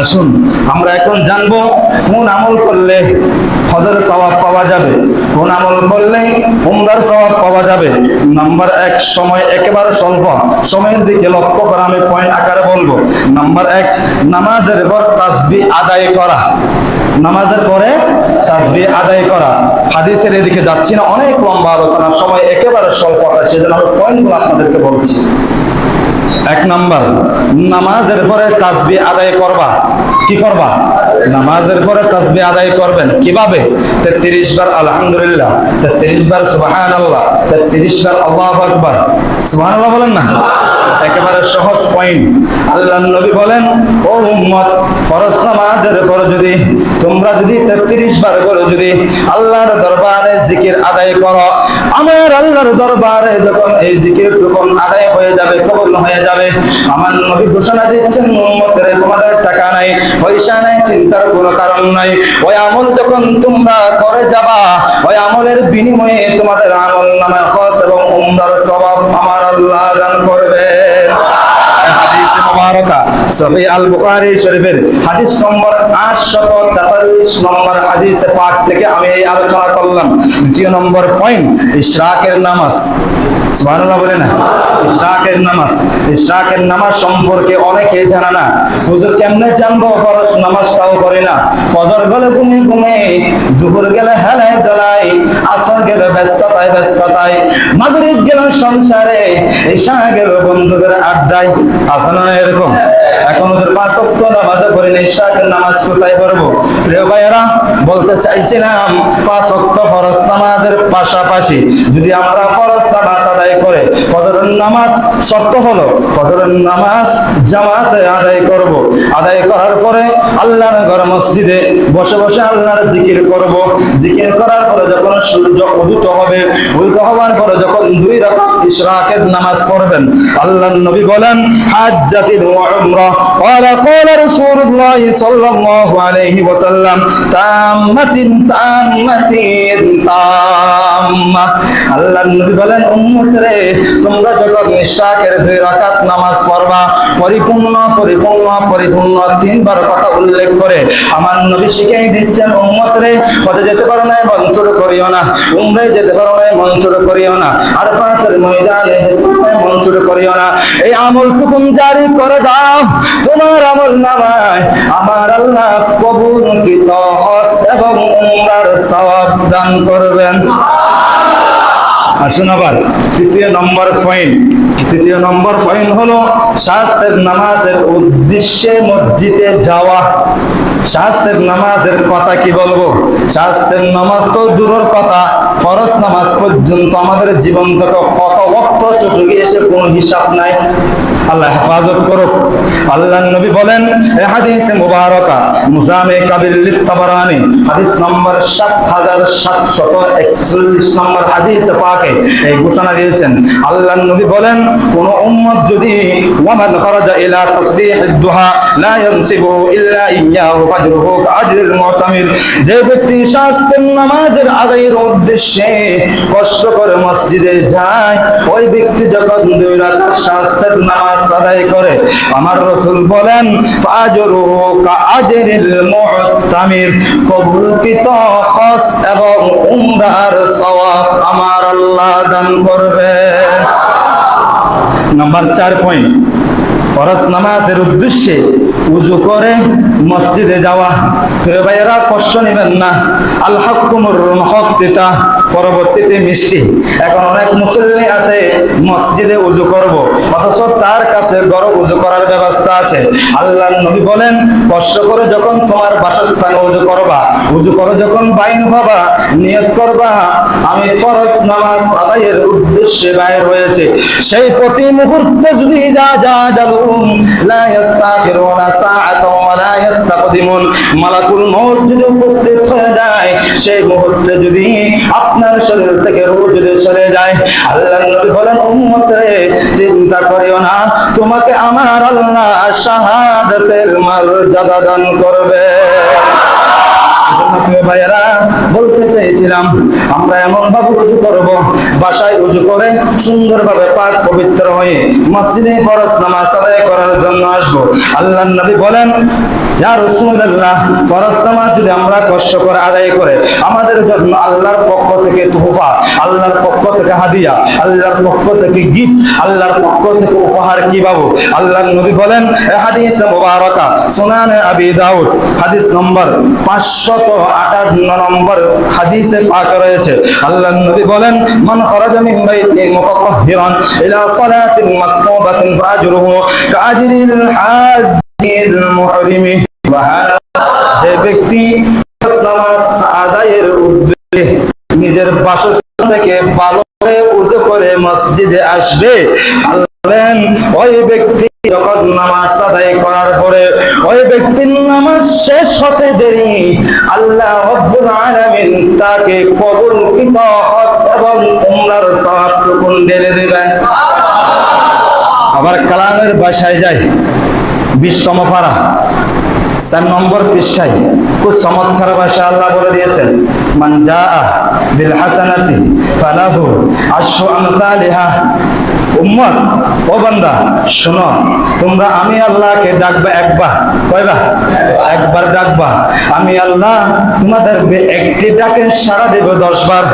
আসুন আমরা এখন জানব কোন আমল করলে হজরের সওয়াব পাওয়া যাবে, কোন আমল করলে উমরার সওয়াব পাওয়া যাবে। নাম্বার এক, সময় একেবারে স্বল্প। সময়ের দিকে লক্ষ্য করা আমি পয়েন্ট আকারে বলব। নাম্বার এক, নামাজের পর তাসবি আদায় করা। নামাজের পরে তাসবি আদায় করা। হাদিসের এদিকে যাচ্ছি না, অনেক লম্বা আলোচনার সময় একেবারে স্বল্প সেজন্য আমি পয়েন্টগুলো আপনাদেরকে বলছি। এক নাম্বার, নামাজের পরে তাসবি আদায় করবা। কি করবা? নামাজের পরে তাসবি আদায় করবেন। কীভাবে? তেত্রিশ বার আলহামদুলিল্লাহ, তেত্রিশ বার সুবাহান আল্লাহ তেত্রিশ বার আল্লাহ আকবার। সুবাহান আল্লাহ বলেন না? একেবারে সহজ পয়েন্ট আল্লাহ নবী বলেন, ও উম্মত, ফরজ নামাজের পর যদি, তোমরা যদি তেত্রিশ বার করে যদি আল্লাহর দরবারে জিকির আদায় করো, আমার আল্লাহর দরবারে যখন এই জিকির টুকুন আদায় হয়ে যাবে, কবুল হয়ে যাবে, আমার নবী ঘোষণা দিচ্ছেন, উম্মতের তোমাদের টাকা নাই, পয়সা নাই, চিন্তার কোনো কারণ নাই। ওই আমল যখন তোমরা করে যাবা, ওই আমলের বিনিময়ে তোমাদের আমল নামে হস এবং উমরার স্বভাব আমার আল্লাহ দান করবে। Nossa. মুবারাকা আল বুখারী শরীফের হাদিস নম্বর 843 নম্বর থেকে আমি এই আলোচনা করলাম। দ্বিতীয় নম্বর পয়েন্ট, ইশরাকের নামাজ। বলে না? ইশরাকের নামাজ। ইশরাকের নামাজ সম্পর্কে অনেকে জানা না। হুজুর কেমনে জানব ফরজ নামাজটাও করে না। ফজর গেলে ঘুমে ঘুমে দুপুর গেলে আসর গেলে ব্যস্ততায় ব্যস্ততায় গেল সংসারে, ঈশা গেল বন্ধুদের আড্ডায় এরকম। এখন ওদের পাঁচ অক্ত নামাজে পড়ে নেই শাকের নামাজ কোথায় পড়ব? প্রিয় ভাইয়েরা, বলতে চাইছিলাম, পাঁচ অক্ত ফরজ নামাজের পাশাপাশি যদি আমরা ফরজ নামাজ আদায় করে। ফজরের নামাজ শর্ত হলো, ফজরের নামাজ জামাতে আদায় করব। আদায় করার পরে আল্লাহর ঘর মসজিদে বসে বসে আল্লাহর জিকির করব। জিকির করার পরে যখন সূর্য উদিত হবে, উদিত হওয়ার পরে যখন দুই রাকাত ইশরাকের নামাজ পড়বেন, আল্লাহর নবী বলেন, হাজ্জাতিন ওয়া উমরা। ক্বালা ক্বালা রাসূলুল্লাহ সাল্লাল্লাহু আলাইহি ওয়াসাল্লাম, তাম্মাতিন তাম্মাতিন, তাম্মা। আল্লাহর নবী বলেন, উম্মত রে, তোমরা যখন ইশরাকের দুই রাকাত নামাজ পড়বা, পরিপূর্ণ পরিপূর্ণ পরিপূর্ণ তিনবার কথা উল্লেখ করে আমার নবী শিখিয়ে দিচ্ছেন, উম্মত রে, পথে যেতে পারো না মঞ্চুর করিও না। উমরায় যেতে পারো না মঞ্চুর করিও না। আর ফাতের ময়দানে যেতে পারো না মঞ্চুর করিও না। এই আমল টুকুন জারি করে দাও, তোমার আমল নামায় আমার আল্লাহ কবুলকৃত হজ এবং উমরার সওয়াব দান করবেন। আসুন আবার। তৃতীয় নম্বর পয়েন্ট তৃতীয় নম্বর পয়েন্ট হলো শাস্ত্রের নামাজের উদ্দেশ্যে মসজিদে যাওয়া। শাস্ত্রের নামাজের কথা কি বলব? শাস্ত্রের নামাজ তো দূরের কথা। ফরজ নামাজ পর্যন্ত আমাদের জীবন থেকে কত বক্ত চোখে এসে কোনো হিসাব নাই। আল্লাহ হেফাজত করুক। আল্লাহ নবী বলেন, এ হাদিসে মুবারকা, মুজামে কাবির লিত্তাবারানি। হাদিস নম্বর সাত হাজার সাতশত একচল্লিশ নম্বর হাদিসে পাকে এই ঘোষণা দিয়েছেন। আল্লাহ নবী বলেন, কোন উম্মত যদি ওয়ামান খারাজা ইলা তাসবিহ দুহা লা ইয়ানসিবু ইল্লা ইয়াহু ফাজরুহু কাজরিল মুতামির যে ব্যক্তি শাস্ত্রের নামাজের আদায়ের উদ্দেশ্যে কষ্ট করে মসজিদে যায়, ওই ব্যক্তি যখন দুই রাকাত শাস্ত্রের নামাজ আদায় করে, আমার রসুল বলেন, ফাজরুহু কাজরিল মুতামির কবুলকৃত এবং উমরার সওয়াব আমার আল্লাহ দান করবে। নাম্বার চার পয়েন্ট ফরজ নামাজের উদ্দেশ্যে উজু করে মসজিদে যাওয়া। প্রিয় ভাইয়েরা, কষ্ট নেবেন না। আল্লাহ কুমুর হক দিতা, পরবর্তীতে মিষ্টি। এখন অনেক মুসল্লি আছে মসজিদে উজু করব। অথচ তার কাছে গড় উজু করার ব্যবস্থা আছে। আল্লাহ নবী বলেন, কষ্ট করে যখন তোমার বাসস্থানে উজু করবা, উজু করে যখন বাইন হবা, নিয়ত করবা, আমি ফরজ নামাজ আদায়ের উদ্দেশ্যে বাইর হয়েছে। সেই প্রতি মুহূর্তে যদি যা যা, জালুম, লা ইস্তাখিরুনা সাআতাও ওয়া লা ইস্তাকদিমুন মালাকুল মউত যদি উপস্থিত হয়ে যায়, সেই মুহূর্তে যদি আপনার শরীর থেকে রূহ যদি চলে যায়, আল্লাহ নবী বলেন, উম্মত রে চিন্তা করিও না, তোমাকে আমার আল্লাহ শাহাদাতের মর্যাদা দান করবে। ভাইয়েরা বলতে চাইছিলাম আমরা এমন ভাবে উজু করব, বাসায় উজু করে সুন্দরভাবে পাক পবিত্র হয়ে মসজিদে ফরজ নামাজ আদায় করার জন্য আসব। আল্লাহ নবী বলেন, ইয়া রাসূলুল্লাহ, ফরজ নামাজ যদি আমরা কষ্ট করে আদায় করে, আমাদের জন্য আল্লাহর পক্ষ থেকে তোহফা, আল্লাহর পক্ষ থেকে হাদিয়া, আল্লাহর পক্ষ থেকে গিফট, আল্লাহর পক্ষ থেকে উপহার কি পাবো? আল্লাহর নবী বলেন হাদিস মুবারাকা, সুনান আবি দাউদ, হাদিস নম্বর 558 নম্বর হাদিসে পাক রয়েছে। আল্লাহর নবী বলেন খারাজা বাইতি মুতাতাহহিরান ইলা সালাতিন মাকতুবাতিন ফাজরুহু কাজরিল হাজিল মুহরিমি। যে ব্যক্তি আদায়ের নিজের বাসস্থান থেকে ভালো উজু করে মসজিদে আসবে ওই ব্যক্তি যখন নামাজ আদায় করার পরে ওই ব্যক্তির নামাজ শেষ হতে দেরি। আল্লাহ রব্বুল আলামিন তাকে কবুলকৃত হজ এবং উমরার আবার কালামের বাসায় যায় বিশতম পারা। চার নম্বর পৃষ্ঠায় খুব চমৎকার ভাষা আল্লাহ বলে দিয়েছেন বিল হাসানাতি ফালাহু আমসালিহা। উম্মত, ও বান্দা, শোনো, তোমরা আমি আল্লাহকে ডাকবা একবার কয়বার একবার ডাকবা। আমি আল্লাহ তোমাদের একটি ডাকে সাড়া দেব দশ বার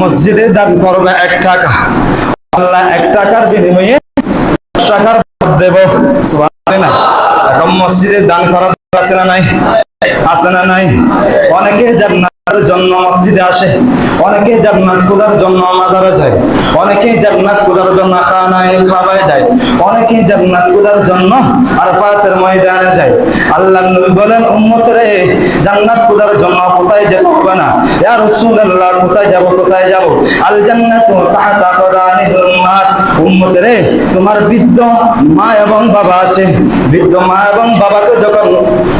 মসজিদে দান করবে এক টাকা। আল্লাহ এক টাকার বিনিময়ে দশ টাকার দেব। এখন মসজিদে দান করা আছে না নাই? আছে না নাই? অনেকে জান্নাতের জন্য মসজিদে আসে। অনেকে জান্নাত খোঁজার জন্য মাজারে যায়। অনেকে জান্নাত খোঁজার জন্য খানায়, খাবায় যায়। অনেকে জান্নাত খোঁজার জন্য আরফাতের ময়দানে যায়। আল্লাহ নবী বলেন উম্মতরে জান্নাত খোঁজার জন্য কোথায় যেতে হবে না? ইয়া রাসূলুল্লাহ, কোথায় যাব কোথায় যাব? আল জান্নাতু তাহতা কদানিল উম্মাত উম্মতরে তোমার বৃদ্ধ মা এবং বাবা আছে। বৃদ্ধ মা এবং বাবাকে যখন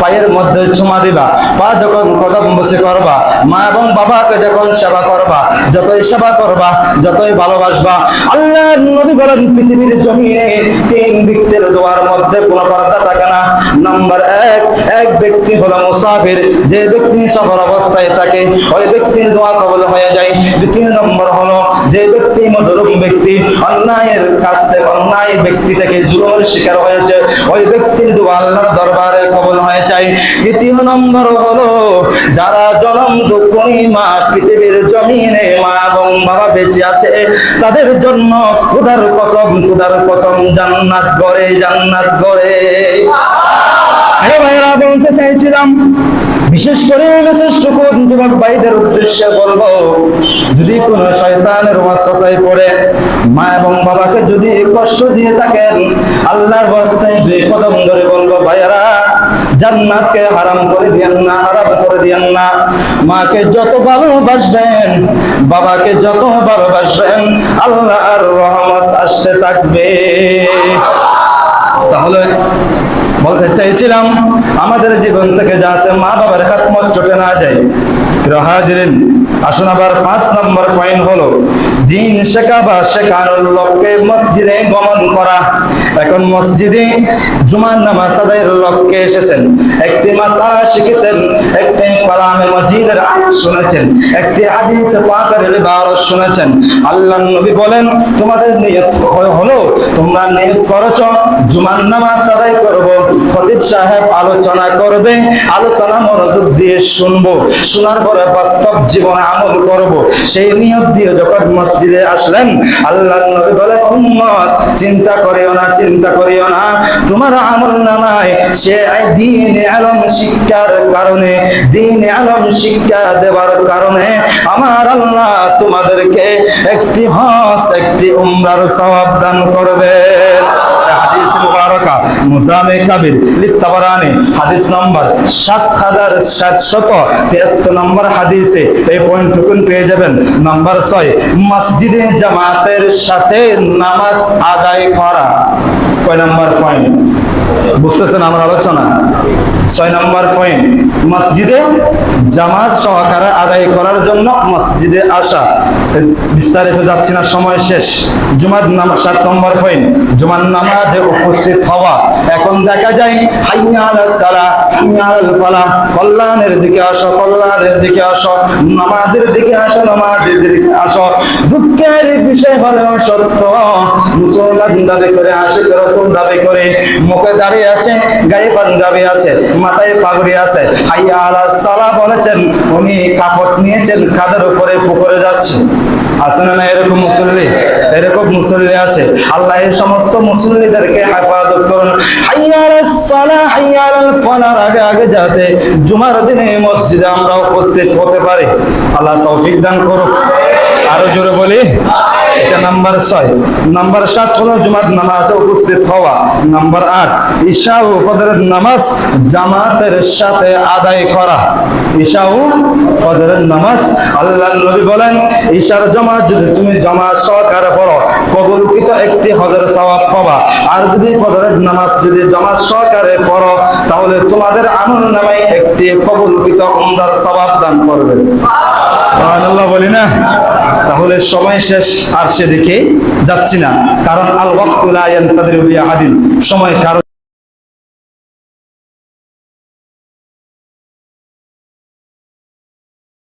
পায়ের মধ্যে চুমা দিবা, পা যখন কদম বসে করবা মা এবং বাবাকে যখন সেবা করবা, যতই সেবা করবা, যতই ভালোবাসবা আল্লাহ নবী বলেন, পৃথিবীর জমিনে তিন ব্যক্তির দোয়ার মধ্যে কোনো পর্দা থাকে না। নাম্বার এক এক ব্যক্তি হলো মুসাফির, যে ব্যক্তি সফর অবস্থায় থাকে, ওই ব্যক্তির দোয়া কবল হয়ে যায়। দ্বিতীয় নম্বর হলো, যে ব্যক্তি মজলুম ব্যক্তি, অন্যায়ের কাছ অন্যায় ব্যক্তি থেকে জুলুমের শিকার হয়েছে, ওই ব্যক্তির আল্লাহর দরবারে কবল হয়ে চাই দ্বিতীয় নম্বর হলো, যারা জনম দুঃখী মা পৃথিবীর জমিনে মা এবং বাবা বেঁচে আছে, তাদের জন্য খুদার কসম খুদার কসম জান্নাত গড়ে জান্নাত গড়ে। ভাইরা বলতে চাইছিলাম বিশেষ করে মেসেজটুকু যুবক ভাইদের উদ্দেশ্যে বলব, যদি কোনো শয়তানের ওয়াসওয়াসায় পড়ে, মা এবং বাবাকে যদি কষ্ট দিয়ে থাকেন, আল্লাহর ওয়াস্তায় দুই কদম ধরে বলব, ভাইয়ারা, জান্নাতকে হারাম করে দিয়েন না, হারাম করে দিয়েন না। মাকে যত ভালোবাসবেন, বাবাকে যত ভালোবাসবেন, আল্লাহর রহমত আসতে থাকবে। তাহলে বলতে চাইছিলাম, আমাদের জীবন থেকে যাতে মা বাবার খাতমত চটে না যায়। হাজিরিন, আসুন আবার পাঁচ নম্বর পয়েন্ট হলো, দিন শেখা বা শেখানোর লক্ষ্যে মসজিদে গমন করা। এখন মসজিদে জুমার নামাজ আদায়ের লক্ষ্যে এসেছেন। একটি মাসালা শিখেছেন, একটি কালামে মসজিদের আয়াত শুনেছেন, একটি হাদিসে পাকের ইবারত শুনেছেন। আল্লাহর নবী বলেন, তোমাদের নিয়ত হলো, তোমরা নিয়ত করেছ, জুমার নামাজ আদায় করব। খতিব সাহেব আলোচনা করবে, আলোচনা মনোযোগ দিয়ে শুনব। শোনার পরে বাস্তব জীবনে আমল করব। সেই নিয়ত দিয়ে যখন মসজিদে আসলেন আল্লাহ নবী বলে উম্মত, চিন্তা করিও না, চিন্তা করিও না। তোমার আমল নামায় সে দিন আলম শিক্ষার কারণে, দিন আলম শিক্ষা দেওয়ার কারণে আমার আল্লাহ তোমাদেরকে একটি হস একটি উমরার সওয়াব দান করবেন। মুবারাকা মুজামে কাবির, লিত্তাবারানে, হাদিস নম্বর সাত হাজার সাতশত তিয়াত্তর নম্বর হাদিসে এই পয়েন্টটুকুন পেয়ে যাবেন। নম্বর ছয়, মসজিদে জামাতের সাথে নামাজ আদায় করা। কয় নম্বর পয়েন্ট বুঝতেছেন আমার আলোচনা? ছয় নম্বর পয়েন্ট মসজিদে জামাত সহকারে আদায় করার জন্য মসজিদে আসা। বিস্তারিত যাচ্ছি না, সময় শেষ। জুমার নামাজ সাত নম্বর পয়েন্ট জুমার নামাজে উপস্থিত হওয়া। এখন দেখা যায়, হাইয়া আলাস সালা, হাইয়া আলাল ফালাহ কল্যাণের দিকে আসো, কল্যাণের দিকে আসো। নামাজের দিকে আসো, নামাজের দিকে আসো। দুঃখের বিষয় হলেও সত্য মুসলমান দাবি করে, আশিক রসুল দাবি করে মুখে দাঁড়িয়ে আছে গায়ে পাঞ্জাবি আছে, মাথায় পাগড়ি আছে। হাইয়া আলা সালা বলেছেন, উনি কাপড় নিয়েছেন কাদের উপরে পুকুরে যাচ্ছে। আছে না এরকম মুসল্লি? এরকম মুসল্লি আছে। আল্লাহ এই সমস্ত মুসল্লিদেরকে হেফাজত করুন। হাইয়া আলা সালা, হাইয়া আলাল ফালার আগে আগে যাতে জুমার দিনে মসজিদে আমরা উপস্থিত হতে পারি। আল্লাহ তৌফিক দান করুক। আরও জোরে বলি। এটা নাম্বার ছয়। নাম্বার সাত হলো জুমার উপস্থিত হওয়া। নাম্বার আট ঈশা ও ফজরের নামাজ জামাতের সাথে আদায় করা। ঈশা ও ফজরের নামাজ আল্লাহ নবী বলেন, ঈশার জামাত যদি তুমি জামাত সহকারে পড়ো, কবুলকৃত একটি পাবা। আর যদি ফজরের নামাজ যদি জামাত সহকারে পড়ো, তাহলে তোমাদের আমল নামায় একটি কবুলকৃত উমদার দান করবে। বলি না? তাহলে সময় শেষ। আর সেদিকে যাচ্ছি না। কারণ আল ওয়াক্তুল আয়ান তাদের বিআহাদিন। সময় কারও